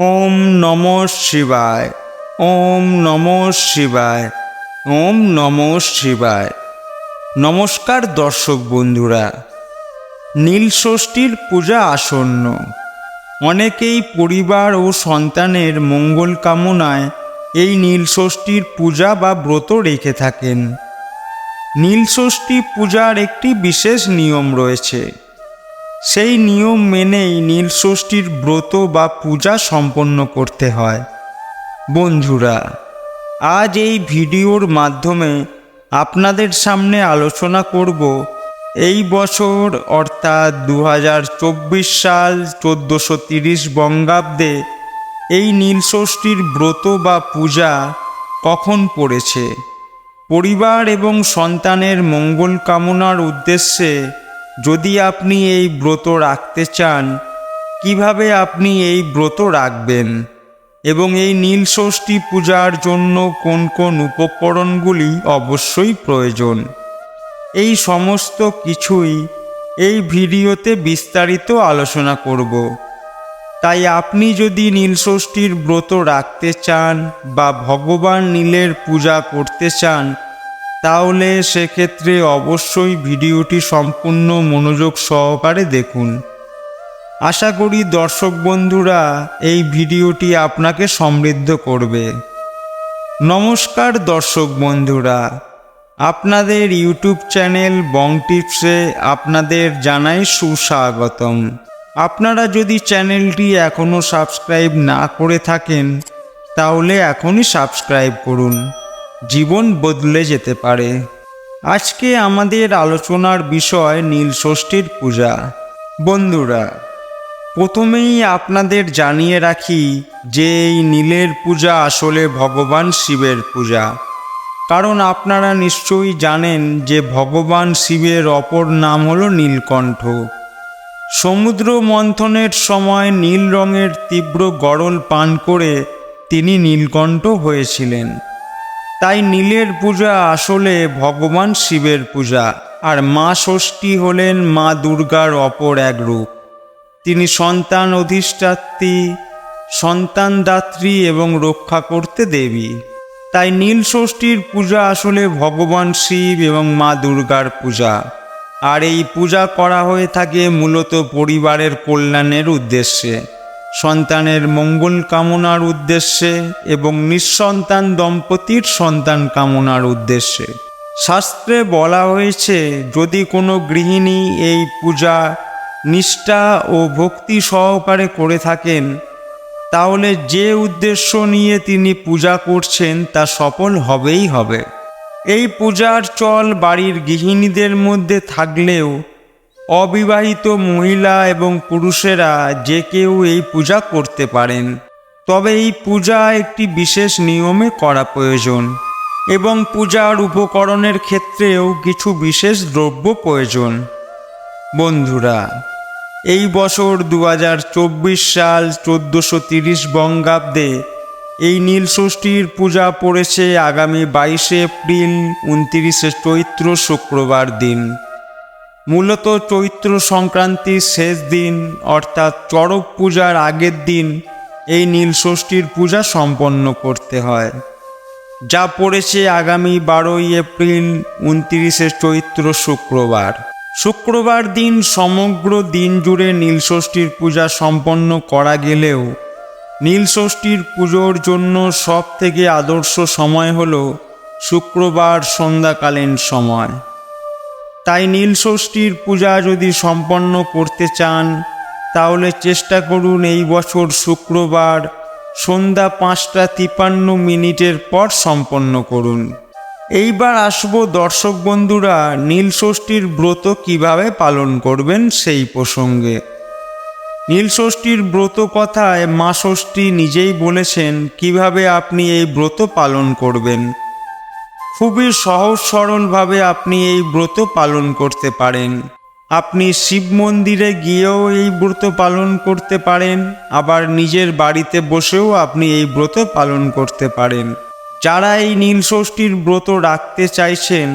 ওম নম শিবায়, ওম নম শিবায়, ওম নম শিবায়। নমস্কার দর্শক বন্ধুরা, নীল ষষ্ঠীর পূজা আসন্ন। অনেকেই পরিবার ও সন্তানের মঙ্গল কামনায় এই নীল ষষ্ঠীর পূজা বা ব্রত রেখে থাকেন। নীল ষষ্ঠী পূজার একটি বিশেষ নিয়ম রয়েছে। সেই নিয়ম মেনেই নীল ষষ্ঠীর ব্রত বা পূজা সম্পন্ন করতে হয়। বন্ধুরা, আজ এই ভিডিওর মাধ্যমে আপনাদের সামনে আলোচনা করব এই বছর, অর্থাৎ দু হাজার চব্বিশ সাল চোদ্দোশো তিরিশ বঙ্গাব্দে এই নীলষষ্ঠীর ব্রত বা পূজা কখন পড়েছে? পরিবার এবং সন্তানের মঙ্গল কামনার উদ্দেশ্যে যদি আপনি এই ব্রত রাখতে চান, কীভাবে আপনি এই ব্রত রাখবেন? এবং এই নীল ষষ্ঠী পূজার জন্য কোন কোন উপকরণগুলি অবশ্যই প্রয়োজন? এই সমস্ত কিছুই এই ভিডিওতে বিস্তারিত আলোচনা করব। তাই আপনি যদি নীলষষ্ঠীর ব্রত রাখতে চান বা ভগবান নীলের পূজা করতে চান তাহলে সেক্ষেত্রে অবশ্যই ভিডিওটি সম্পূর্ণ মনোযোগ সহকারে দেখুন। আশা করি দর্শক বন্ধুরা এই ভিডিওটি আপনাকে সমৃদ্ধ করবে। নমস্কার দর্শক বন্ধুরা। আপনাদের ইউটিউব চ্যানেল বং টিপসে আপনাদের জানাই সুস্বাগতম। আপনারা যদি চ্যানেলটি এখনও সাবস্ক্রাইব না করে থাকেন, তাহলে এখনই সাবস্ক্রাইব করুন। জীবন বদলে যেতে পারে। আজকে আমাদের আলোচনার বিষয় নীল ষষ্ঠীর পূজা। বন্ধুরা, প্রথমেই আপনাদের জানিয়ে রাখি যে এই নীলের পূজা আসলে ভগবান শিবের পূজা। কারণ আপনারা নিশ্চয়ই জানেন যে ভগবান শিবের অপর নাম হলো নীলকণ্ঠ। সমুদ্র মন্থনের সময় নীল রঙের তীব্র গরল পান করে তিনি নীলকণ্ঠ হয়েছিলেন। তাই নীলের পূজা আসলে ভগবান শিবের পূজা, আর মা ষষ্ঠী হলেন মা দুর্গার অপর এক রূপ। তিনি সন্তান অধিষ্ঠাত্রী সন্তানদাত্রী এবং রক্ষা করতে দেবী। তাই নীল ষষ্ঠীর পূজা আসলে ভগবান শিব এবং মা দুর্গার পূজা। আর এই পূজা করা হয়ে থাকে মূলত পরিবারের কল্যাণের উদ্দেশ্যে। সন্তানের মঙ্গল কামনার উদ্দেশ্যে এবং নিঃসন্তান দম্পতির সন্তান কামনার উদ্দেশ্যে। শাস্ত্রে বলা হয়েছে, যদি কোনো গৃহিণী এই পূজা, নিষ্ঠা ও ভক্তি সহকারে করে থাকেন, তাহলে যে উদ্দেশ্য নিয়ে তিনি পূজা করছেন তা সফল হবেই হবে। এই পূজার চল বাড়ির গৃহিণীদের মধ্যে থাকলেও অবিবাহিত মহিলা এবং পুরুষেরা যে কেউ এই পূজা করতে পারেন। তবে এই পূজা একটি বিশেষ নিয়মে করা প্রয়োজন এবং পূজার উপকরণের ক্ষেত্রেও কিছু বিশেষ দ্রব্য প্রয়োজন। বন্ধুরা, এই বছর দু হাজার চব্বিশ সাল চোদ্দোশো তিরিশ বঙ্গাব্দে এই নীলষষ্ঠীর পূজা পড়েছে আগামী বাইশে এপ্রিল, উনতিরিশে চৈত্র শুক্রবার দিন। মূলত চৈত্র সংক্রান্তির শেষ দিন, অর্থাৎ চড়ক পূজার আগের দিন, এই নীলষষ্ঠীর পূজা সম্পন্ন করতে হয়। যা পড়েছে আগামী বারোই এপ্রিল উনত্রিশে চৈত্র শুক্রবার। শুক্রবার দিন সমগ্র দিন জুড়ে নীলষষ্ঠীর পূজা সম্পন্ন করা গেলেও নীলষষ্ঠীর পুজোর জন্য সব থেকে আদর্শ সময় হল শুক্রবার সন্ধ্যাকালীন সময়। তাই নীলষষ্ঠীর পূজা যদি সম্পন্ন করতে চান, তাহলে চেষ্টা করুন এই বছর শুক্রবার সন্ধ্যা পাঁচটা তিপান্ন মিনিটের পর সম্পন্ন করুন। এইবার আসব দর্শক বন্ধুরা নীলষষ্ঠীর ব্রত কীভাবে পালন করবেন সেই প্রসঙ্গে। নীলষষ্ঠীর ব্রত কথায় মা ষষ্ঠী নিজেই বলেছেন, কীভাবে আপনি এই ব্রত পালন করবেন? খুবই সহজ সরলভাবে আপনি এই ব্রত পালন করতে পারেন। আপনি শিব মন্দিরে গিয়েও এই ব্রত পালন করতে পারেন, আবার নিজের বাড়িতে বসেও আপনি এই ব্রত পালন করতে পারেন। যারা এই নীলষষ্ঠীর ব্রত রাখতে চাইছেন,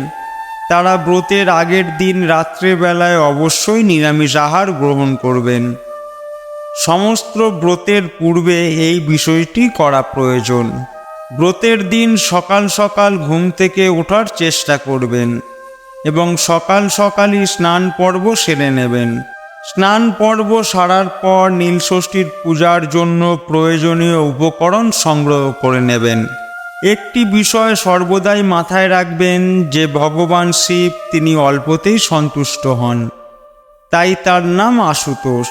তারা ব্রতের আগের দিন রাত্রেবেলায় অবশ্যই নিরামিষ আহার গ্রহণ করবেন। সমস্ত ব্রতের পূর্বে এই বিষয়টি করা প্রয়োজন। ব্রতের দিন সকাল সকাল ঘুম থেকে ওঠার চেষ্টা করবেন এবং সকাল সকালই স্নান পর্ব সেরে নেবেন। স্নান পর্ব সারার পর নীলষষ্ঠীর পূজার জন্য প্রয়োজনীয় উপকরণ সংগ্রহ করে নেবেন। একটি বিষয় সর্বদাই মাথায় রাখবেন যে ভগবান শিব তিনি অল্পতেই সন্তুষ্ট হন। তাই তার নাম আশুতোষ।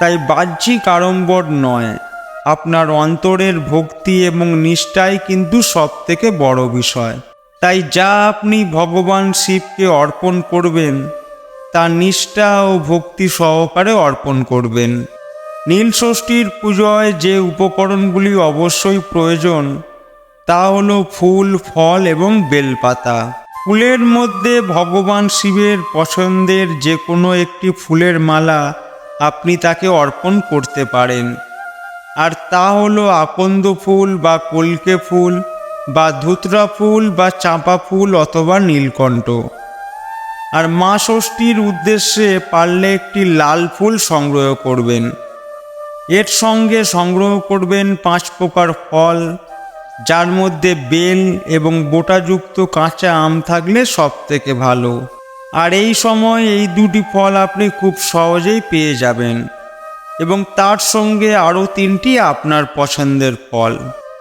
তাই বাহ্যিক আড়ম্বর নয়। আপনার অন্তরের ভক্তি এবং নিষ্ঠাই কিন্তু সব থেকে বড় বিষয়। তাই যা আপনি ভগবান শিবকে অর্পণ করবেন তা নিষ্ঠা ও ভক্তি সহকারে অর্পণ করবেন। নীলষষ্ঠীর পুজোয় যে উপকরণগুলি অবশ্যই প্রয়োজন, তা হলো ফুল, ফল এবং বেলপাতা। ফুলের মধ্যে ভগবান শিবের পছন্দের যে কোনো একটি ফুলের মালা আপনি তাকে অর্পণ করতে পারেন। আর তা হলো আকন্দ ফুল বা কলকে ফুল বা ধুতরা ফুল বা চাঁপা ফুল অথবা নীলকণ্ঠ। আর মা ষষ্ঠীর উদ্দেশ্যে পারলে একটি লাল ফুল সংগ্রহ করবেন। এর সঙ্গে সংগ্রহ করবেন পাঁচ প্রকার ফল, যার মধ্যে বেল এবং বোটাযুক্ত কাঁচা আম থাকলে সব থেকে ভালো। আর এই সময় এই দুটি ফল আপনি খুব সহজেই পেয়ে যাবেন। এবং তার সঙ্গে আরও তিনটি আপনার পছন্দের ফল।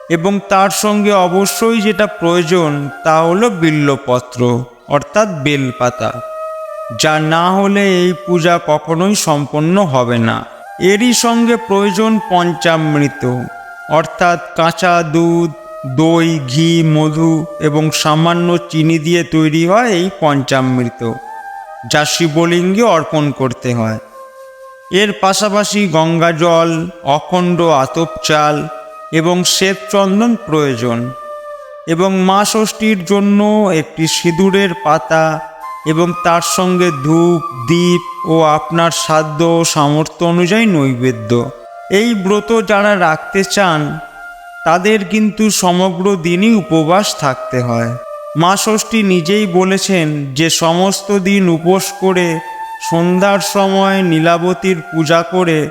এবং তার সঙ্গে অবশ্যই যেটা প্রয়োজন তা হলো বিল্লপত্র, অর্থাৎ বেলপাতা। যা না হলে এই পূজা কখনোই সম্পন্ন হবে না। এরই সঙ্গে প্রয়োজন পঞ্চামৃত, অর্থাৎ কাঁচা দুধ, দই, ঘি, মধু এবং সামান্য চিনি দিয়ে তৈরি হয় এই পঞ্চামৃত, যা শিবলিঙ্গে অর্পণ করতে হয়। এর পাশাপাশি গঙ্গা জল, অখণ্ড আতপ চাল এবং শ্বেত চন্দন প্রয়োজন এবং মা ষষ্ঠীর জন্য একটি সিঁদুরের পাতা এবং তার সঙ্গে ধূপ দ্বীপ ও আপনার সাধ্য ও সামর্থ্য অনুযায়ী নৈবেদ্য। এই ব্রত যারা রাখতে চান, তাদের কিন্তু সমগ্র দিনই উপবাস থাকতে হয়। মা ষষ্ঠী নিজেই বলেছেন যে সমস্ত দিন উপোস করে সন্ধ্যার সময় নীলাবতীর পূজা করে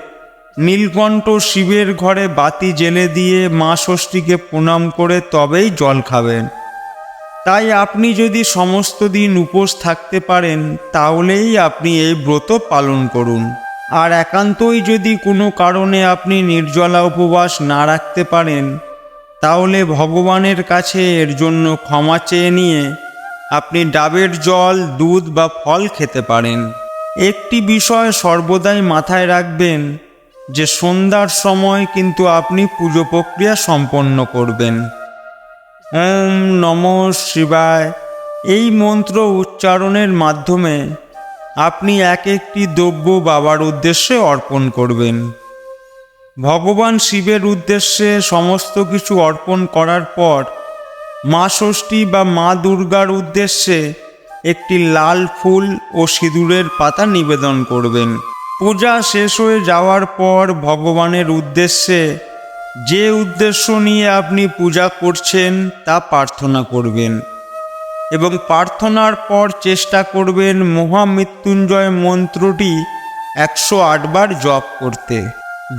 নীলকণ্ঠ শিবের ঘরে বাতি জেলে দিয়ে মা ষষ্ঠীকে প্রণাম করে তবেই জল খাবেন। তাই আপনি যদি সমস্ত দিন উপোস থাকতে পারেন, তাহলেই আপনি এই ব্রত পালন করুন। আর একান্তই যদি কোনো কারণে আপনি নির্জলা উপবাস না রাখতে পারেন, তাহলে ভগবানের কাছে এর জন্য ক্ষমা চেয়ে নিয়ে আপনি ডাবের জল, দুধ বা ফল খেতে পারেন। একটি বিষয় সর্বদাই মাথায় রাখবেন, যে সন্ধ্যার সময় কিন্তু আপনি পুজো প্রক্রিয়া সম্পন্ন করবেন। ওম নম শিবায়। এই মন্ত্র উচ্চারণের মাধ্যমে আপনি এক একটি দ্রব্য বাবার উদ্দেশ্যে অর্পণ করবেন। ভগবান শিবের উদ্দেশ্যে সমস্ত কিছু অর্পণ করার পর মা ষষ্ঠী বা মা দুর্গার উদ্দেশ্যে একটি লাল ফুল ও সিঁদুরের পাতা নিবেদন করবেন। পূজা শেষ হয়ে যাওয়ার পর ভগবানের উদ্দেশ্যে যে উদ্দেশ্য নিয়ে আপনি পূজা করছেন, তা প্রার্থনা করবেন। এবং প্রার্থনার পর চেষ্টা করবেন মহামৃত্যুঞ্জয় মন্ত্রটি একশো আটবার জপ করতে।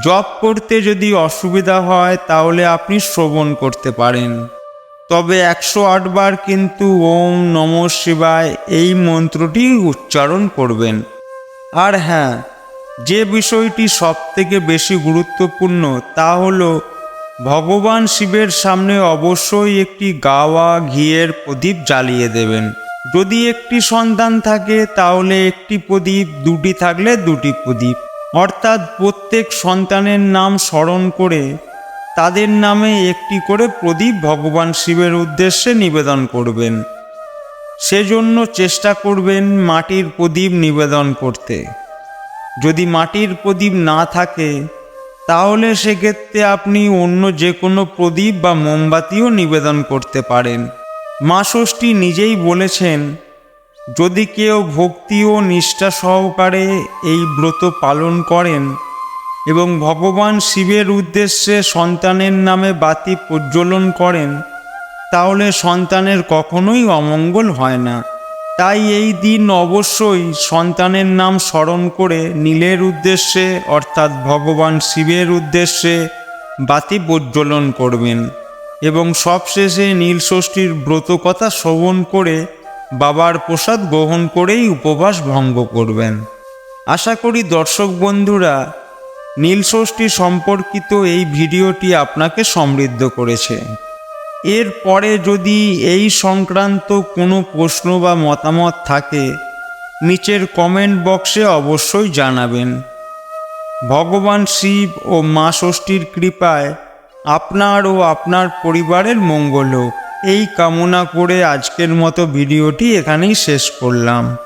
জপ করতে যদি অসুবিধা হয়, তাহলে আপনি শ্রবণ করতে পারেন। তবে একশো আটবার কিন্তু ওম নম শিবায় এই মন্ত্রটি উচ্চারণ করবেন। আর হ্যাঁ যে বিষয়টি সব থেকে বেশি গুরুত্বপূর্ণ তা হলো, ভগবান শিবের সামনে অবশ্যই একটি গাওয়া ঘিয়ের প্রদীপ জ্বালিয়ে দেবেন। যদি একটি সন্তান থাকে, তাহলে একটি প্রদীপ, দুটি থাকলে দুটি প্রদীপ। অর্থাৎ প্রত্যেক সন্তানের নাম স্মরণ করে তাদের নামে একটি করে প্রদীপ ভগবান শিবের উদ্দেশ্যে নিবেদন করবেন। সেজন্য চেষ্টা করবেন মাটির প্রদীপ নিবেদন করতে। যদি মাটির প্রদীপ না থাকে, তাহলে সেক্ষেত্রে আপনি অন্য যে কোনো প্রদীপ বা মোমবাতিও নিবেদন করতে পারেন। মা ষষ্ঠী নিজেই বলেছেন, যদি কেউ ভক্তি ও নিষ্ঠা সহকারে এই ব্রত পালন করেন এবং ভগবান শিবের উদ্দেশ্যে সন্তানের নামে বাতি প্রজ্বলন করেন, তাহলে সন্তানের কখনোই অমঙ্গল হয় না। তাই এই দিন অবশ্যই সন্তানের নাম স্মরণ করে নীলের উদ্দেশ্যে, অর্থাৎ ভগবান শিবের উদ্দেশ্যে বাতি প্রজ্বলন করবেন এবং সবশেষে নীল ষষ্ঠীর ব্রতকথা শ্রবণ করে বাবার প্রসাদ গ্রহণ করেই উপবাস ভঙ্গ করবেন। আশা করি দর্শক বন্ধুরা নীল ষষ্ঠী সম্পর্কিত এই ভিডিওটি আপনাকে সমৃদ্ধ করেছে। এরপরে যদি এই সংক্রান্ত কোনো প্রশ্ন বা মতামত থাকে, নিচের কমেন্ট বক্সে অবশ্যই জানাবেন। ভগবান শিব ও মা ষষ্ঠীর কৃপায় আপনার ও আপনার পরিবারের মঙ্গল হোক। এই কামনা করে আজকের মতো ভিডিওটি এখানেই শেষ করলাম।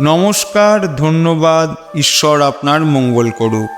নমস্কার, ধন্যবাদ, ঈশ্বর আপনার মঙ্গল করুক।